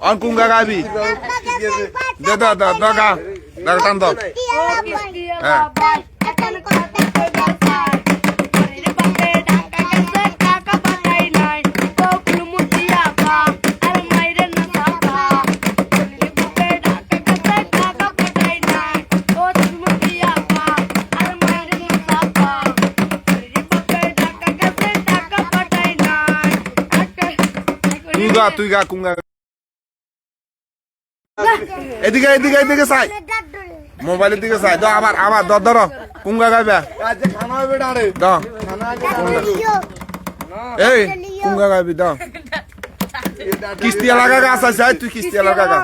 On কুঙ্গা গাবি দে দে দে দে গা দে টান দাও হ্যাঁ তুই গা তুই গা কুঙ্গা এদিকে এদিকে এদিকে চাই। মোবাইলের দিকে চাই। দাও আবার আবার দর ধরো। কুঙ্গা গাইবে। এই কুঙ্গা গাইবি দাও কিস্তি লাগা গাছ আছে তুই কিস্তি লাগা গা।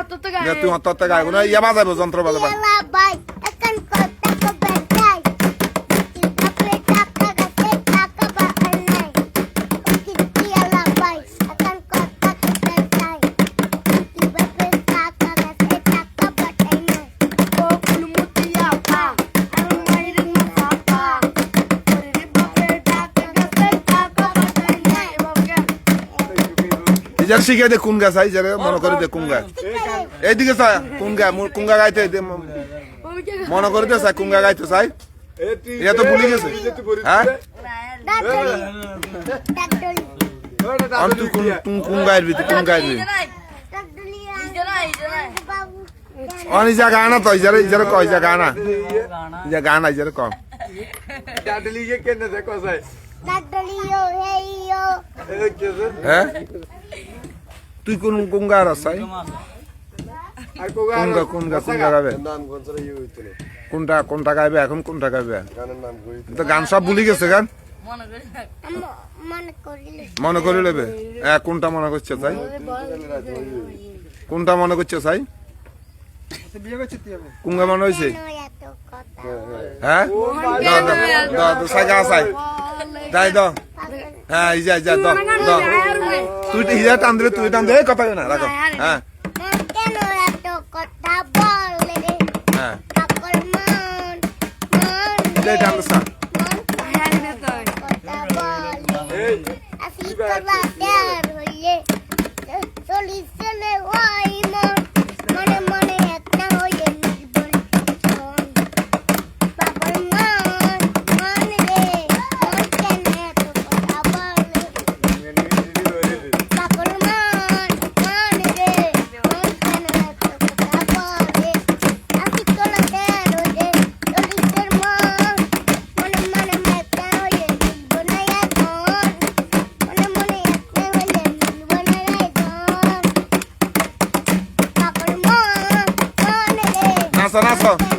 দে, তুই অন্তত গাইব না ইয়া বাজাবো যন্ত্র বাজাবা ইজার শিখে দে কোন গাছ আই যারে মনে করে দে কোন গা এইদিকে চাই কোন গা কোন গা গাইতে দে মনে করে দে চাই কোন গা গাইতে চাই। ইয়া তো ভুলে গেছে। হ্যাঁ? তুই কোন কোন কোন গাইবি তুই কোন অন ইজা গানা তো ইজারে ইজারে কয় ইজা গানা ইজা গানা ইজারে কম ডাডলি কে কেনে দেখো সাই এ কেছে হ্যাঁ? তুই কোন কোন গা রাসাই আর কোগা কোন গা কোন গা কোন গা গাবে? কোনটা কোনটা গাইবে এখন কোনটা গাইবে? গানের নাম কই তো গান সব ভুলে গেছে গান? মনে করে নেবে। হ্যাঁ কোনটা মনে করছে তাই কোনটা মনে করছে তাই কোনটা মনে হয়েছে? হ্যাঁ? দাও দাও সাই গা সাই যাই দাও। হ্যাঁ যা যা দাও দাও। তুই হিজা টান দিলে তুই টান দে কথা না রাখো। হ্যাঁ। নাচো নাচো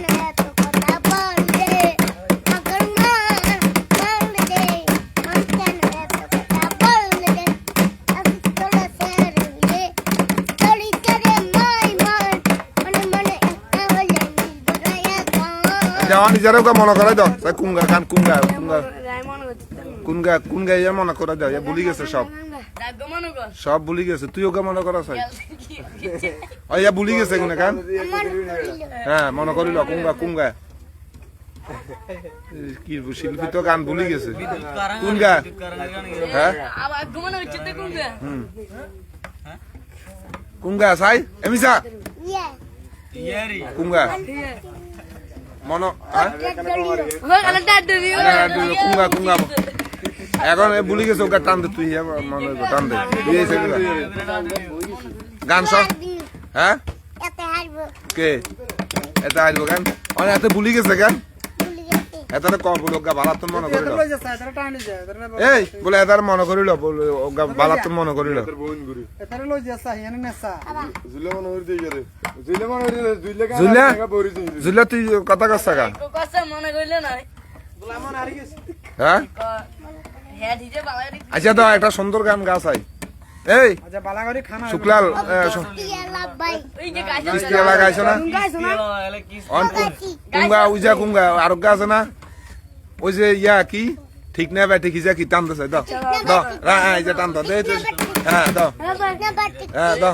যাওয়া নিজেরও মনে করে দাও কুঙ্গা গান কুঙ্গা কুঙ্গা কুঙ্গা কুঙ্গা ইয়া মনে করে দাও ইয়া ভুলি গেছে সব সব ভুলি গেছে। তুইও মনে করা চাই ইয়া ভুলি গেছে কোনে? গান হ্যাঁ মনে করিল কুঙ্গা কুঙ্গা কি শিল্পী তো গান ভুলি গেছে। কোন গা হ্যাঁ কুঙ্গা সাই? এমিসা? কুঙ্গা মন হ্যাঁ? কুঙ্গা কুঙ্গা এখন এ ভুলি গেছে ওকে টান দে তুই মনে টান দে। গান সব হ্যাঁ কে? এটা আইব গান? অনেক এত ভুলি গেছে গান? এত কম বলো গা বালাতন মনে করিল এই বলে এটার মনে করিল বলে ওগা বালাতন মনে করিল এটারে লই যাসা হিয়ানে নেসা জুলে মনে জুলে মনে জুলে জুলে? তুই কথা কস মনে না গোলামন গেছে। হ্যাঁ হ্যাঁ পারে আচ্ছা তো একটা সুন্দর গান গাছ আই এই আচ্ছা বালাগরি খানা শুক্লাল লাগাইছ না কুঙ্গা উজা কুঙ্গা আর গা আছে না ওই যে ইয়া কি ঠিক না ব্যাটি কি যা কি টান দিছে দাও দাও হ্যাঁ যে টান দাও দে দে। হ্যাঁ দাও হ্যাঁ দাও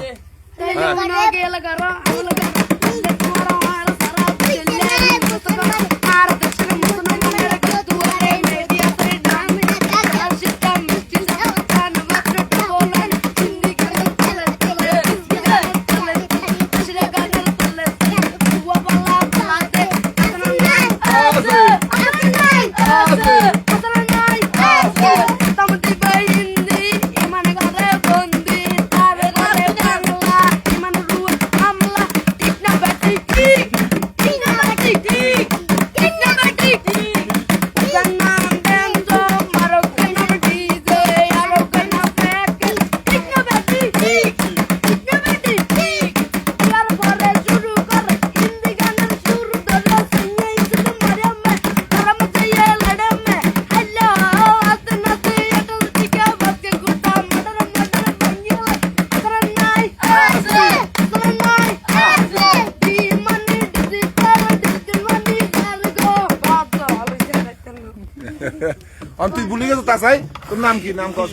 অন তুই ভুলে গেছো তা চাই তোর নাম কি? নাম কস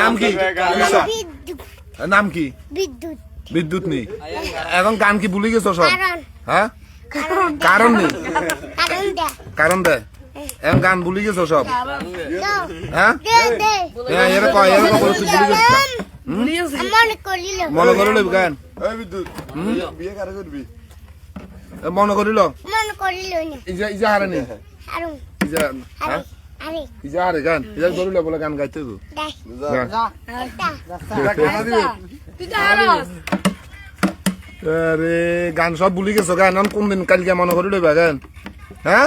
নাম কি? নাম কি? বিদ্যুৎ। বিদ্যুৎ নেই। এখন গান কি ভুলে গেছো সব? কারণ। হ্যাঁ? কারণ। নেই? কারণ দে। কারণ এখন গান ভুলে গেছো সব? হ্যাঁ? হ্যাঁ বলে ভুলে গেছিস মনে করিল। গান এই বিদ্যুৎ। বিয়ে কারে করবি? এ মনে করিল? মনে করিল না। ইজা ইজা হারে নেই আরও ইজা আরে হ্যাঁ গান ইজা ধরিল বলে গান গাইতে তো গান। আরে সব ভুলে গেছো গান কোন দিন কালকে মনে করিল গান? হ্যাঁ?